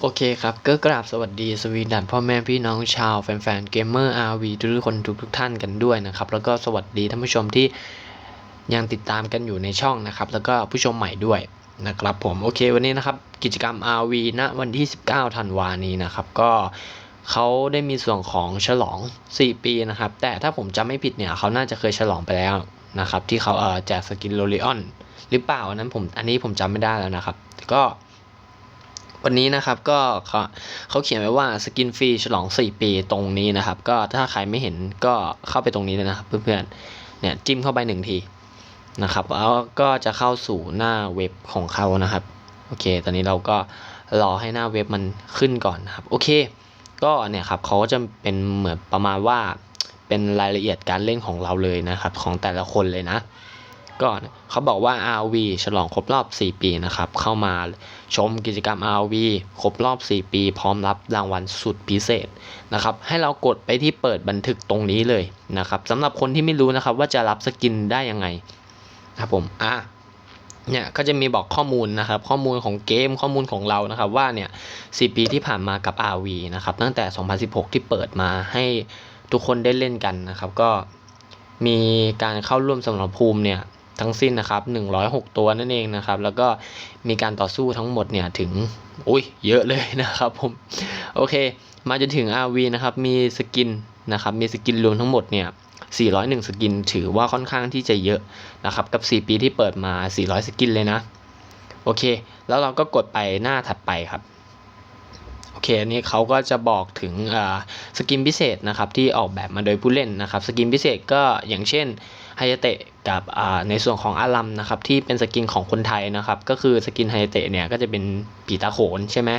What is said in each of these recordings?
โอเคครับก็กราบสวัสดีสวีดันพ่อแม่พี่น้องชาวแฟนๆเกมเมอร์ RV ทุกคนทุกๆท่านกันด้วยนะครับ แล้วก็สวัสดีท่านผู้ชมที่ยังติดตามกันอยู่ในช่องนะครับ แล้วก็ผู้ชมใหม่ด้วยนะครับผมโอเควันนี้นะครับกิจกรรม RV ณวันที่ 19ธันวานี้นะครับก็เขาได้มีส่วนของฉลอง 4 ปีนะครับ แต่ถ้าผมจำไม่ผิดเนี่ยเขาน่าจะเคยฉลองไปแล้วนะครับ ที่เขาเออแจกสกินโรลิออนหรือเปล่าอันนั้นผมอันนี้ผมจำไม่ได้แล้วนะครับ ก็ วันนี้นะครับก็เขาเขาเขียนไว้ว่าสกินฟรีฉลอง 4 ปีตรงนี้นะครับ ก็ถ้าใครไม่เห็นก็เข้าไปตรงนี้เลยนะครับ เพื่อนๆเนี่ยจิ้มเข้าไปหนึ่งทีนะครับแล้วก็จะเข้าสู่หน้าเว็บของเขานะครับโอเค ตอนนี้เราก็รอให้หน้าเว็บมันขึ้นก่อนนะครับ โอเค ก็เนี่ยครับเขาก็จะเป็นเหมือนประมาณว่าเป็นรายละเอียดการเล่นของเราเลยนะครับ ของแต่ละคนเลยนะ ก็เขาบอกว่า RV ฉลองครบรอบ 4 ปีนะครับ เข้ามาชมกิจกรรม RV ครบรอบ 4 ปี พร้อมรับรางวัลสุดพิเศษนะครับ ให้เรากดไปที่เปิดบันทึกตรงนี้เลยนะครับสำหรับคนที่ไม่รู้นะครับว่าจะรับสกินได้ยังไงครับผมอะเนี่ยก็จะมีบอกข้อมูลนะครับ ข้อมูลของเกมข้อมูลของเรานะครับ ว่าเนี่ย4ปีที่ผ่านมากับ RV นะครับตั้งแต่ 2016 ที่เปิดมาให้ทุกคนได้เล่นกันนะครับ ก็มีการเข้าร่วมสมรภูมิเนี่ย ทั้งสิ้นนะครับ 106 ตัวนั่นเองนะครับ แล้วก็มีการต่อสู้ทั้งหมดเนี่ยถึงอุ้ยเยอะเลยนะครับผม โอเค มาจนถึง RV นะครับ มีสกินนะครับ มีสกินรวมทั้งหมดเนี่ย 401 สกิน ถือว่าค่อนข้างที่จะเยอะนะครับ กับ 4 ปีที่เปิดมา 400 สกินเลยนะ โอเค แล้วเราก็กดไปหน้าถัดไปครับโอเคอันนี้เขาก็จะบอกถึงสกินพิเศษนะครับที่ออกแบบมาโดยผู้เล่นนะครับ สกินพิเศษก็อย่างเช่นไฮเตะ กับในส่วนของอารัมนะครับที่เป็นสกินของคนไทยนะครับ ก็คือสกินไฮเตะเนี่ยก็จะเป็นปีตาโขนใช่ไหม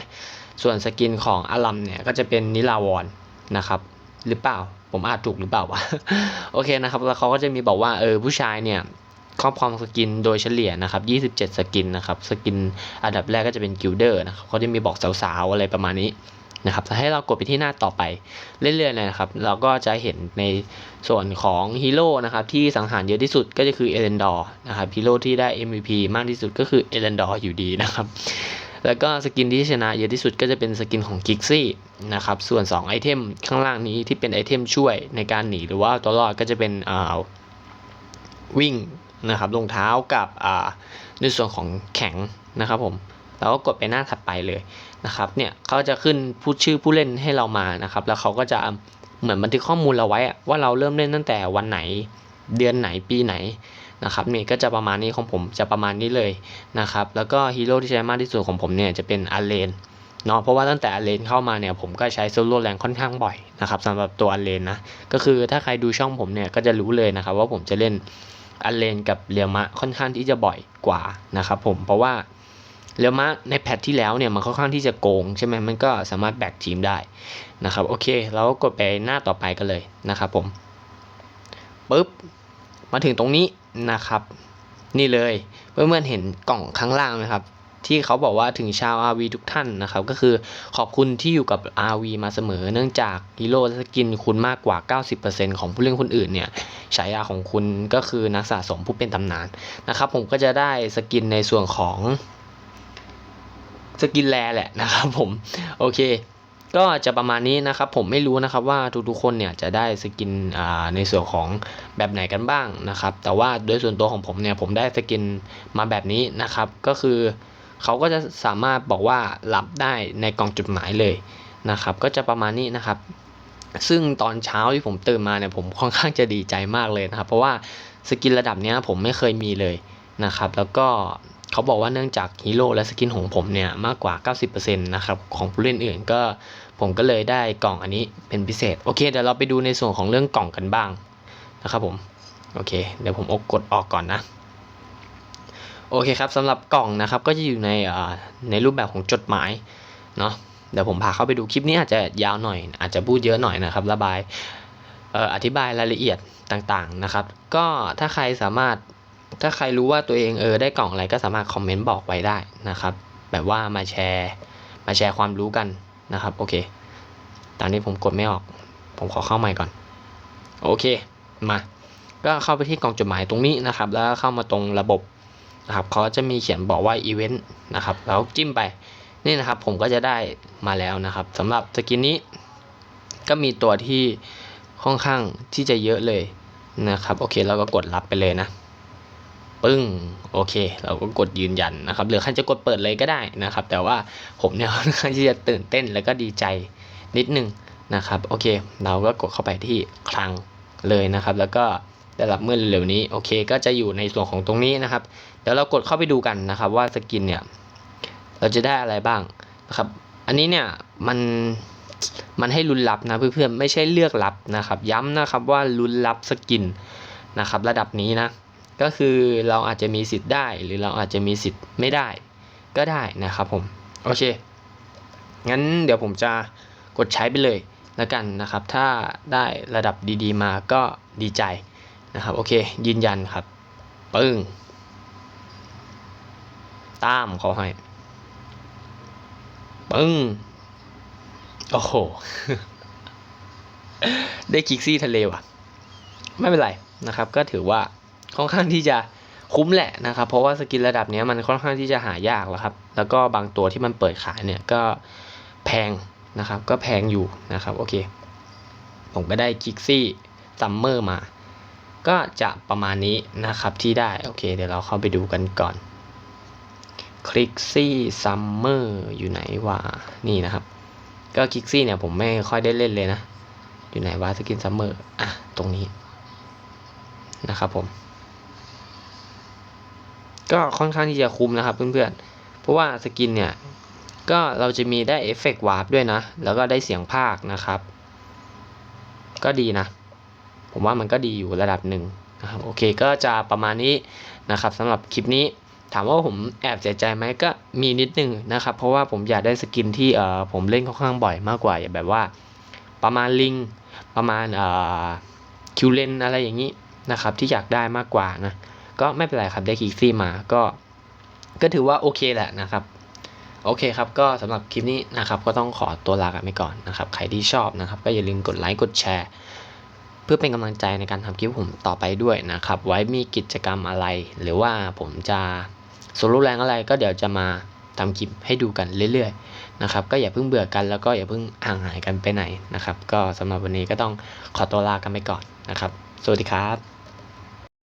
ส่วนสกินของอารัมเนี่ยก็จะเป็นนิลาวรนะครับ หรือเปล่าผมอาจถูกหรือเปล่าวะโอเคนะครับแล้วเขาก็จะมีบอกว่าเออผู้ชายเนี่ยครอบครองสกินโดยเฉลี่ยนะครับ 27 สกินนะครับ สกินอันดับแรกก็จะเป็นกิลเดอร์นะครับเขาจะมีบอกสาวๆ อะไรประมาณนี้ นะครับถ้าให้เรากดไปที่หน้าต่อไปเรื่อยๆเลยนะครับ เราก็จะเห็นในส่วนของฮีโร่นะครับที่สังหารเยอะที่สุดก็จะคือเอเลนดอร์นะครับฮีโร่ที่ได้ MVP มากที่สุดก็คือเอเลนดอร์อยู่ดีนะครับแล้วก็สกินที่ชนะเยอะที่สุดก็จะเป็นสกินของกิกซี่นะครับส่วน 2 ไอเทมข้างล่างนี้ที่เป็นไอเทมช่วยในการหนีหรือว่าตัวรอดก็จะเป็นอ่าวิ่งนะครับรองเท้ากับอ่าในส่วนของแข็งนะครับผม เราก็กดไปหน้าถัดไปเลยนะครับเนี่ยเขาจะขึ้นพูดชื่อผู้เล่นให้เรามานะครับ แล้วเขาก็จะเหมือนบันทึกข้อมูลเราไว้ว่าเราเริ่มเล่นตั้งแต่วันไหนเดือนไหนปีไหนนะครับนี่ก็จะประมาณนี้ของผมจะประมาณนี้เลยนะครับแล้วก็ฮีโร่ที่ใช้มากที่สุดของผมเนี่ยจะเป็นอาเลนเนาะเพราะว่าตั้งแต่อาเลนเข้ามาเนี่ยผมก็ใช้โซโล่แรงค่อนข้างบ่อยนะครับสำหรับตัวอาเลนนะก็คือถ้าใครดูช่องผมเนี่ยก็จะรู้เลยนะครับว่าผมจะเล่นอาเลนกับเรียมะค่อนข้างที่จะบ่อยกว่านะครับผมเพราะว่า เรียวมะในแพทที่แล้วเนี่ยมันค่อนข้างที่จะโกงใช่ไหมมันก็สามารถแบกทีมได้นะครับโอเคเราก็กดไปหน้าต่อไปกันเลยนะครับผมปุ๊บมาถึงตรงนี้นะครับ นี่เลยเพื่อนๆเห็นกล่องข้างล่างไหมครับที่เขาบอกว่าถึงชาว RV ทุกท่านนะครับ ก็คือขอบคุณที่อยู่กับ RV มาเสมอ เนื่องจากฮีโร่สกินคุณมากกว่า 90%ของผู้เล่นคนอื่นเนี่ยฉายาของคุณก็คือนักสะสมผู้เป็นตำนานนะครับ ผมก็จะได้สกินในส่วนของ สกินแรแหละนะครับผม โอเค ก็จะประมาณนี้นะครับ ผมไม่รู้นะครับว่าทุกๆคนเนี่ยจะได้สกินในส่วนของแบบไหนกันบ้างนะครับ แต่ว่าโดยส่วนตัวของผมเนี่ยผมได้สกินมาแบบนี้นะครับ ก็คือเขาก็จะสามารถบอกว่ารับได้ในกล่องจดหมายเลยนะครับ ก็จะประมาณนี้นะครับ ซึ่งตอนเช้าที่ผมตื่นมาเนี่ยผมค่อนข้างจะดีใจมากเลยนะครับ เพราะว่าสกินระดับนี้ผมไม่เคยมีเลยนะครับ แล้วก็ เขาบอกว่าเนื่องจากฮีโร่และสกินของผมเนี่ยมากกว่า 90%นะครับของผู้เล่นอื่นก็ผมก็เลยได้กล่องอันนี้เป็นพิเศษ โอเคเดี๋ยวเราไปดูในส่วนของเรื่องกล่องกันบ้างนะครับผม โอเค เดี๋ยวผมกดออกก่อนนะ โอเคครับสำหรับกล่องนะครับก็จะอยู่ในในรูปแบบของจดหมายเนาะเดี๋ยวผมพาเข้าไปดูคลิปนี้อาจจะยาวหน่อย อาจจะพูดเยอะหน่อยนะครับ ระบายอธิบายรายละเอียดต่างๆนะครับ ก็ถ้าใครสามารถ ถ้าใครรู้ว่าตัวเองเออได้กล่องอะไรก็สามารถคอมเมนต์บอกไว้ได้นะครับ แบบว่ามาแชร์ มาแชร์ความรู้กันนะครับ โอเค ตอนนี้ผมกดไม่ออก ผมขอเข้าใหม่ก่อน โอเค มา ก็เข้าไปที่กล่องจดหมายตรงนี้นะครับ แล้วเข้ามาตรงระบบนะครับเขาจะมีเขียนบอกว่าอีเวนต์นะครับ แล้วจิ้มไป นี่นะครับ ผมก็จะได้มาแล้วนะครับสำหรับสกินนี้ก็มีตัวที่ค่อนข้างที่จะเยอะเลยนะครับ โอเคเราก็กดรับไปเลยนะ ปึ้งโอเค เราก็กดยืนยันนะครับหรือใครจะกดเปิดเลยก็ได้นะครับ แต่ว่าผมเนี่ยค่อนข้างที่จะตื่นเต้นแล้วก็ดีใจนิดนึงนะครับโอเค เราก็กดเข้าไปที่คลังเลยนะครับ แล้วก็ได้รับเมื่อเร็วนี้โอเค ก็จะอยู่ในส่วนของตรงนี้นะครับเดี๋ยวเรากดเข้าไปดูกันนะครับ ว่าสกินเนี่ยเราจะได้อะไรบ้างนะครับ อันนี้เนี่ยมันมันให้ลุ้นลับนะเพื่อนๆไม่ใช่เลือกลับนะครับ ย้ำนะครับว่าลุ้นลับสกินนะครับ ระดับนี้นะ ก็คือเราอาจจะมีสิทธิ์ได้หรือเราอาจจะมีสิทธิ์ไม่ได้ก็ได้นะครับผม โอเค งั้นเดี๋ยวผมจะกดใช้ไปเลยแล้วกันนะครับ ถ้าได้ระดับดีๆมาก็ดีใจนะครับ โอเค ยืนยันครับ ปึ้ง ตามเขาให้ ปึ้ง โอ้โห ได้กิกซี่ทะเลว่ะ ไม่เป็นไรนะครับ ก็ถือว่า ค่อนข้างที่จะคุ้มแหละนะครับ เพราะว่าสกินระดับนี้มันค่อนข้างที่จะหายากแล้วครับ แล้วก็บางตัวที่มันเปิดขายเนี่ยก็แพงนะครับ ก็แพงอยู่นะครับโอเค ผมก็ได้กิกซี่ซัมเมอร์มา ก็จะประมาณนี้นะครับที่ได้โอเค เดี๋ยวเราเข้าไปดูกันก่อนคลิกซี่ซัมเมอร์อยู่ไหนวะนี่นะครับ ก็คลิกซี่เนี่ยผมไม่ค่อยได้เล่นเลยนะ อยู่ไหนวะสกินซัมเมอร์อะตรงนี้นะครับผม ก็ค่อนข้างที่จะคุ้มนะครับเพื่อนๆ เพราะว่าสกินเนี่ย ก็เราจะมีได้เอฟเฟกต์วาร์ปด้วยนะ แล้วก็ได้เสียงภาคนะครับ ก็ดีนะ ผมว่ามันก็ดีอยู่ระดับหนึ่งนะครับโอเคก็จะประมาณนี้นะครับสำหรับคลิปนี้ถามว่าผมแอบเสียใจไหมก็มีนิดนึงนะครับ เพราะว่าผมอยากได้สกินที่เอ่อผมเล่นค่อนข้างบ่อยมากกว่าอย่างแบบว่า ประมาณลิง ประมาณเอ่อคิวเลนอะไรอย่างนี้นะครับที่อยากได้มากกว่านะ ก็ไม่เป็นไรครับได้คิกซี่มาก็ ก็ถือว่าโอเคแหละนะครับ โอเคครับ ก็สำหรับคลิปนี้นะครับ ก็ต้องขอตัวลากันไปก่อนนะครับ ใครที่ชอบนะครับ ก็อย่าลืมกดไลค์กดแชร์ เพื่อเป็นกำลังใจในการทำคลิปผมต่อไปด้วยนะครับ ไว้มีกิจกรรมอะไร หรือว่าผมจะโซโล่แรงอะไรก็เดี๋ยวจะมาทำคลิปให้ดูกันเรื่อยๆนะครับ ก็อย่าเพิ่งเบื่อกันแล้วก็อย่าเพิ่งห่างหายกันไปไหนนะครับ ก็สำหรับวันนี้ก็ต้องขอตัวลากันไปก่อนนะครับ สวัสดีครับ